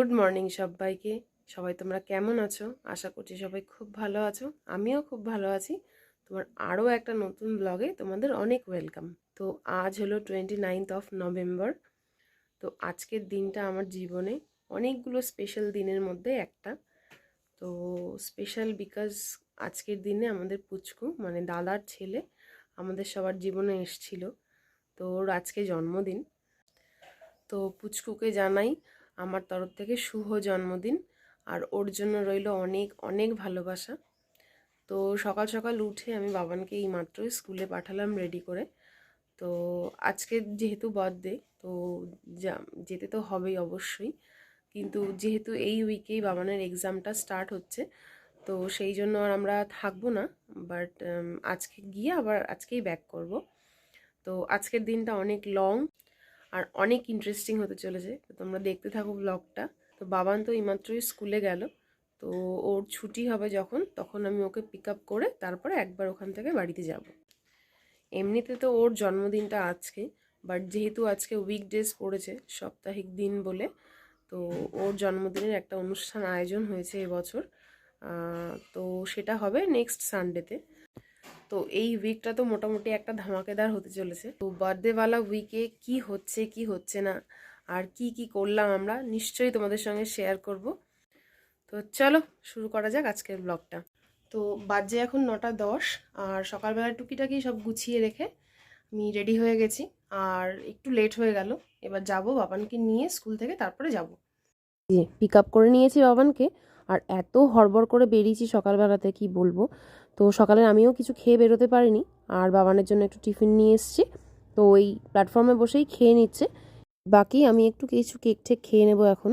Good morning সবাইকে। সবাই তোমরা কেমন আছো? আশা করছি সবাই খুব ভালো আছো। আমিও খুব ভালো আছি। তোমার আরও একটা নতুন ব্লগে তোমাদের অনেক ওয়েলকাম তো আজ হলো টোয়েন্টি নাইনথ অফ নভেম্বর তো আজকের দিনটা আমার জীবনে অনেকগুলো স্পেশাল দিনের মধ্যে একটা। তো স্পেশাল বিকজ আজকের দিনে আমাদের পুচকু মানে দাদার ছেলে, আমাদের সবার জীবনে এসছিল। তো ওর আজকে জন্মদিন। তো পুচকুকে জানাই আমার তরফ থেকে শুভ জন্মদিন। আর ওর জন্য রইল অনেক অনেক ভালোবাসা। তো সকাল সকাল উঠে আমি বাবানকে এই মাত্রই স্কুলে পাঠালাম রেডি করে। তো আজকে যেহেতু বার্থডে তো যেতে তো হবেই অবশ্যই। কিন্তু যেহেতু এই উইকেই বাবানের এক্সামটা স্টার্ট হচ্ছে, তো সেই জন্য আর আমরা থাকব না। বাট আজকে গিয়ে আবার আজকেই ব্যাক করব। তো আজকের দিনটা অনেক লং আর অনেক ইন্টারেস্টিং হতে চলেছে। তো তোমরা দেখতে থাকো ব্লগটা তো বাবান তো এইমাত্রই স্কুলে গেল। তো ওর ছুটি হবে যখন, তখন আমি ওকে পিক আপ করে তারপরে একবার ওখান থেকে বাড়িতে যাব। এমনিতে তো ওর জন্মদিনটা আজকে বাট যেহেতু আজকে উইকডেজ পড়েছে, সাপ্তাহিক দিন বলে, তো ওর জন্মদিনের একটা অনুষ্ঠান আয়োজন হয়েছে এবছর। তো সেটা হবে নেক্সট সানডেতে তো এই উইকটা তো মোটামুটি একটা ধামাকেদার হতে চলেছে। তো বার্থডেওয়ালা উইকে কি হচ্ছে কি হচ্ছে না, আর কি কি করলাম আমরা, নিশ্চয়ই তোমাদের সঙ্গে শেয়ার করব। তো চলো শুরু করা যাক আজকের ব্লগটা তো বাজে এখন নটা দশ, আর সকালবেলা টুকিটাকি সব গুছিয়ে রেখে আমি রেডি হয়ে গেছি, আর একটু লেট হয়ে গেল। এবার যাব বাবানকে নিয়ে স্কুল থেকে, তারপরে যাব। পিক আপ করে নিয়েছি বাবানকে। আর এত হড়বড় করে বেরিয়েছি সকালবেলাতে, কি বলব? তো সকালে আমিও কিছু খেয়ে বেরোতে পারিনি, আর বাবানের জন্য একটু টিফিন নিয়ে এসেছি। তো ওই প্ল্যাটফর্মে বসেই খেয়ে নিচ্ছে। বাকি আমি একটু কিছু কেক ঠেক খেয়ে নেব এখন।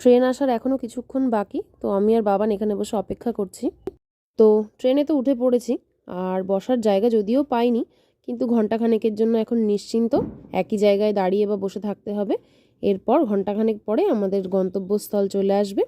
ট্রেন আসার এখনও কিছুক্ষণ বাকি, তো আমি আর বাবান এখানে বসে অপেক্ষা করছি। তো ট্রেনে তো উঠে পড়েছি, আর বসার জায়গা যদিও পাইনি, কিন্তু ঘন্টাখানেকের জন্য এখন নিশ্চিন্ত। একই জায়গায় দাঁড়িয়ে বা বসে থাকতে হবে। এরপর ঘন্টাখানেক পরে আমাদের গন্তব্যস্থল চলে আসবে।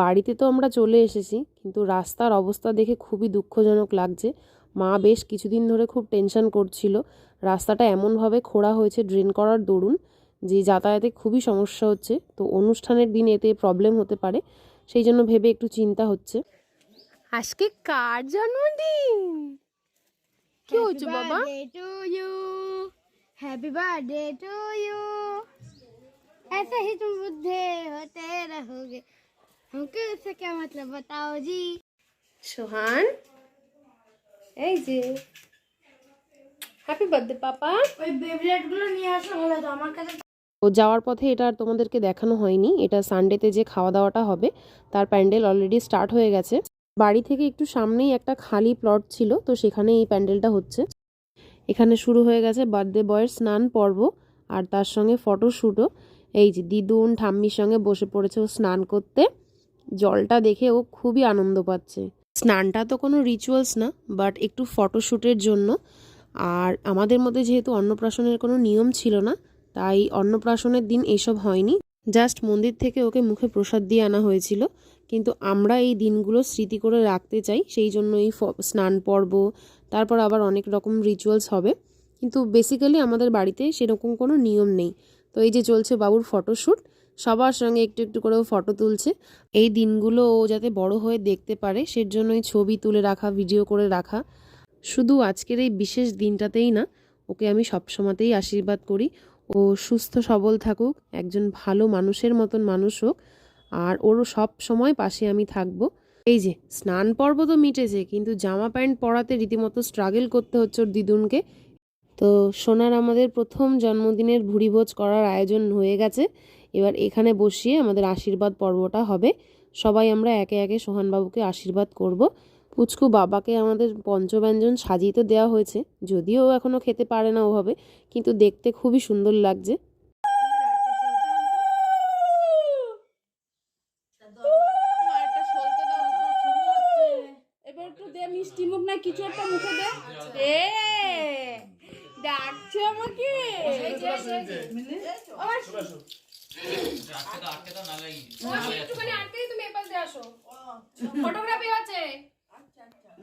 বাড়িতে তো আমরা চলে এসেছি কিন্তু রাস্তার অবস্থা দেখে খুবই দুঃখজনক লাগছে। মা বেশ কিছুদিন ধরে খুব টেনশন করছিল। রাস্তাটা এমনভাবে খোঁড়া হয়েছে ড্রেন করার দরুন যে যাতায়াতে খুবই সমস্যা হচ্ছে। তো অনুষ্ঠানের দিন এতে প্রবলেম হতে পারে সেই জন্য ভেবে একটু চিন্তা হচ্ছে। আজকে কার জন্মদিন? কি হচ্ছে বাবা? Happy birthday to you happy বুদ্ধে हमको इससे क्या मतलब बताओ जी সোহান এই যে হ্যাপি বার্থডে পাপা ওই বেবলেট গুলো নিয়ে আসা ভালো তো আমার কাছে ও যাওয়ার পথে এটা আর তোমাদেরকে দেখানো হয়নি এটা সানডেতে যে খাওয়া দাওয়াটা হবে তার প্যান্ডেল অলরেডি স্টার্ট হয়ে গেছে বাড়ি থেকে একটু সামনেই একটা খালি প্লট ছিল তো সেখানে এই প্যান্ডেলটা হচ্ছে এখানে শুরু হয়ে গেছে বার্থডে বয়ের স্নান পর্ব আর তার সঙ্গে ফটোশ্যুটও এই যে দিদুন ঠাম্মির সঙ্গে বসে পড়েছে ও স্নান করতে জলটা দেখে ও খুবই আনন্দ পাচ্ছে। স্নানটা তো কোনো রিচুয়ালস না বাট একটু ফটোশ্যুটের জন্য। আর আমাদের মধ্যে যেহেতু অন্নপ্রাশনের কোনো নিয়ম ছিল না, তাই অন্নপ্রাশনের দিন এসব হয়নি। জাস্ট মন্দির থেকে ওকে মুখে প্রসাদ দিয়ে আনা হয়েছিল। কিন্তু আমরা এই দিনগুলো স্মৃতি করে রাখতে চাই, সেই জন্য এই স্নান পর্ব, তারপর আবার অনেক রকম রিচুয়ালস হবে। কিন্তু বেসিক্যালি আমাদের বাড়িতে সেরকম কোনো নিয়ম নেই। তো এই যে চলছে বাবুর ফটোশ্যুট সবার সঙ্গে একটু একটু করে ও ফটো তুলছে। এই দিনগুলো ও যাতে বড় হয়ে দেখতে পারে সের জন্যই ছবি তুলে রাখা ভিডিও করে রাখা। শুধু আজকের এই বিশেষ দিনটাতেই না, ওকে আমি সবসময়তেই আশীর্বাদ করি। ও সুস্থ, সবল থাকুক, একজন ভালো মানুষের মতন মানুষ হোক, আর ওর সব সময় পাশে আমি থাকব। এই যে, স্নান পর্ব তো মিটেছে, কিন্তু জামা প্যান্ট পরাতে রীতিমতো স্ট্রাগল করতে হচ্ছে ওর দিদুনকে। তো সোনার আমাদের প্রথম জন্মদিনের ভুড়িভোজ করার আয়োজন হয়ে গেছে। এবার এখানে বসিয়ে আমাদের আশীর্বাদ পর্বটা হবে। সবাই আমরা একে একে সোহানবাবুকে আশীর্বাদ করব। পুচকু বাবাকে আমাদের পঞ্চব্যঞ্জন সাজিয়ে তো দেওয়া হয়েছে যদিও এখনও খেতে পারে না ওভাবে কিন্তু দেখতে খুবই সুন্দর লাগছে। এবার একটু মিষ্টি মুখ না কিছু একটা মুখে দে। এ ডাকছে আমাকে?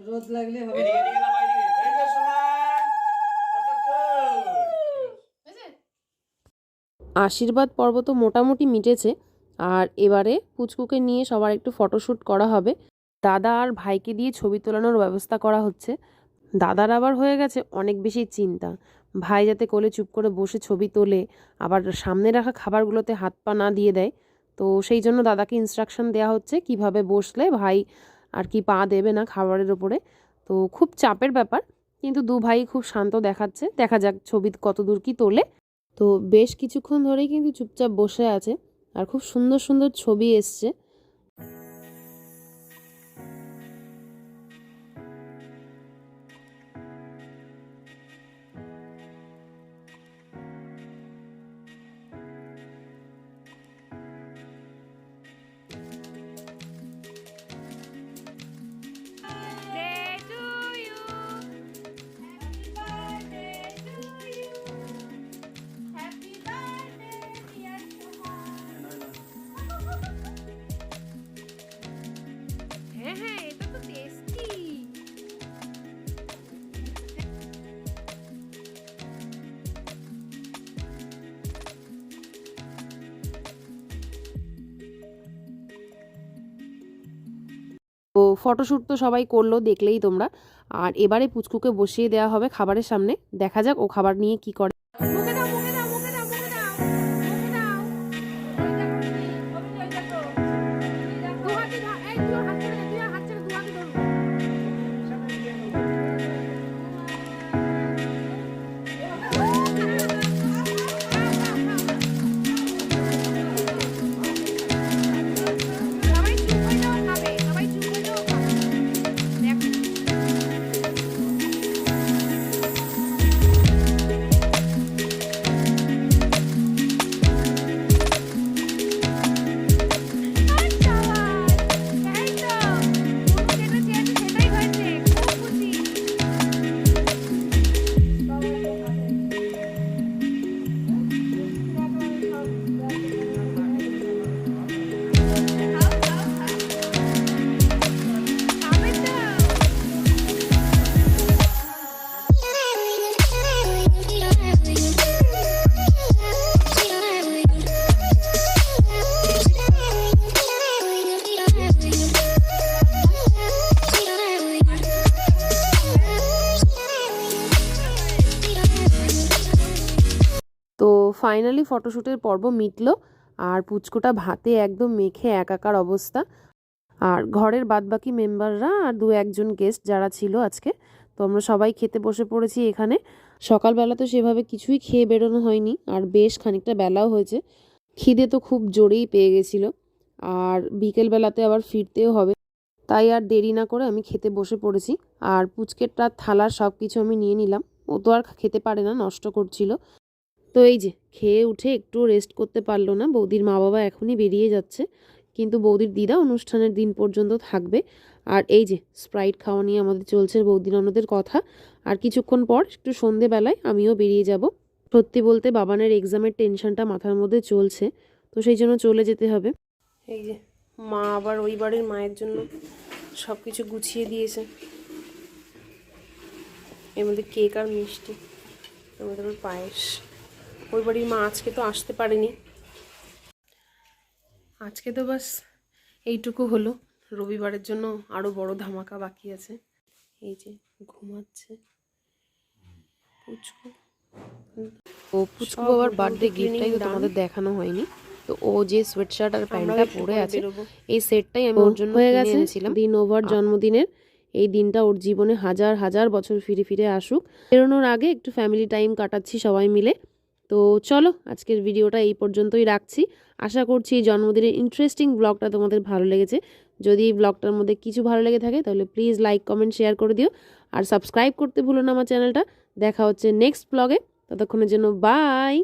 রোদ লাগলে হবে আশীর্বাদ পর্ব তো মোটামুটি মিটেছে, আর এবারে পুচকুকে নিয়ে সবার একটু ফটোশ্যুট করা হবে। দাদা আর ভাইকে দিয়ে ছবি তোলানোর ব্যবস্থা করা হচ্ছে। দাদার আবার হয়ে গেছে অনেক বেশি চিন্তা। ভাই যাতে কোলে চুপ করে বসে ছবি তোলে, আবার সামনে রাখা খাবারগুলোতে হাত পা না দিয়ে দেয়। তো সেই জন্য দাদাকে ইনস্ট্রাকশন দেওয়া হচ্ছে কীভাবে বসলে ভাই আর কি পা দেবে না খাবারের ওপরে। তো খুব চাপের ব্যাপার, কিন্তু দু ভাই খুব শান্ত দেখাচ্ছে। দেখা যাক ছবি কত দূর কি তোলে। তো বেশ কিছুক্ষণ ধরেই কিন্তু চুপচাপ বসে আছে আর খুব সুন্দর সুন্দর ছবি এসছে। ফটোশ্যুট তো সবাই করল, দেখলেই তোমরা। আর এবারে পুচকুকে বসিয়ে দেওয়া হবে খাবারের সামনে। দেখা যাক ও খাবার নিয়ে কি করে। ফাইনালি ফটোশ্যুটের পর্ব মিটলো আর পুচকুটা ভাতে একদম মেখে একাকার অবস্থা। আর ঘরের বাদবাকি মেম্বাররা আর দু একজন গেস্ট যারা ছিল আজকে, তো আমরা সবাই খেতে বসে পড়েছি এখানে। সকালবেলা তো সেভাবে কিছুই খেয়ে বেরোনো হয়নি, আর বেশ খানিকটা বেলাও হয়েছে। খিদে তো খুব জোরেই পেয়ে গেছিল, আর বিকেলবেলাতে আবার ফিরতেও হবে। তাই আর দেরি না করে আমি খেতে বসে পড়েছি, আর পুচকেরটা থালার সব কিছু আমি নিয়ে নিলাম। ও তো আর খেতে পারে না, নষ্ট করছিল। তো এই যে, খেয়ে উঠে একটু রেস্ট করতে পারল না। বৌদির মা বাবা এখনই বেরিয়ে যাচ্ছে। কিন্তু বৌদির দিদা অনুষ্ঠানের দিন পর্যন্ত থাকবে। আর এই যে স্প্রাইট খাওয়া নিয়ে আমাদের চলছে বৌদি ননদের কথা। আর কিছুক্ষণ পর, একটু সন্ধেবেলায় আমিও বেরিয়ে যাব। সত্যি বলতে বাবানের এক্সামের টেনশনটা মাথার মধ্যে চলছে। তো সেই জন্য চলে যেতে হবে। এই যে, মা আবার ওই বাড়ির মায়ের জন্য সব কিছু গুছিয়ে দিয়েছে। এর মধ্যে কেক আর মিষ্টি। আবার পায়েস। ওই বাড়ির মা আজকে তো আসতে পারেনি। আজকে তো বাস এইটুকু হলো। রবিবারের জন্য আরও বড় ধামাকা বাকি আছে। এই যে ঘুমাচ্ছে। পুচকু। ও পুচকু বাবার বার্থডে গিফটটাই তো তোমাদের দেখানো হয়নি। তো ও যে সোয়েট শার্ট আর প্যান্টটা পরে আছে এই সেটটাই আমি ওর জন্য হয়ে গেছে। দিন ওভার জন্মদিনের। এই দিনটা ওর জীবনে হাজার হাজার বছর ফিরে ফিরে আসুক। বেরোনোর আগে একটু ফ্যামিলি টাইম কাটাচ্ছি সবাই মিলে। তো চলো, আজকের ভিডিওটা এই পর্যন্তই রাখছি। আশা করছি এই জন্মদিনের ইন্টারেস্টিং ব্লগটা তোমাদের ভালো লেগেছে। যদি এই ব্লগটার মধ্যে কিছু ভালো লেগে থাকে, তাহলে প্লিজ লাইক কমেন্ট শেয়ার করে দিও। আর সাবস্ক্রাইব করতে ভুলো না আমার চ্যানেলটা দেখা হচ্ছে নেক্সট ব্লগে ততক্ষণের জন্য বাই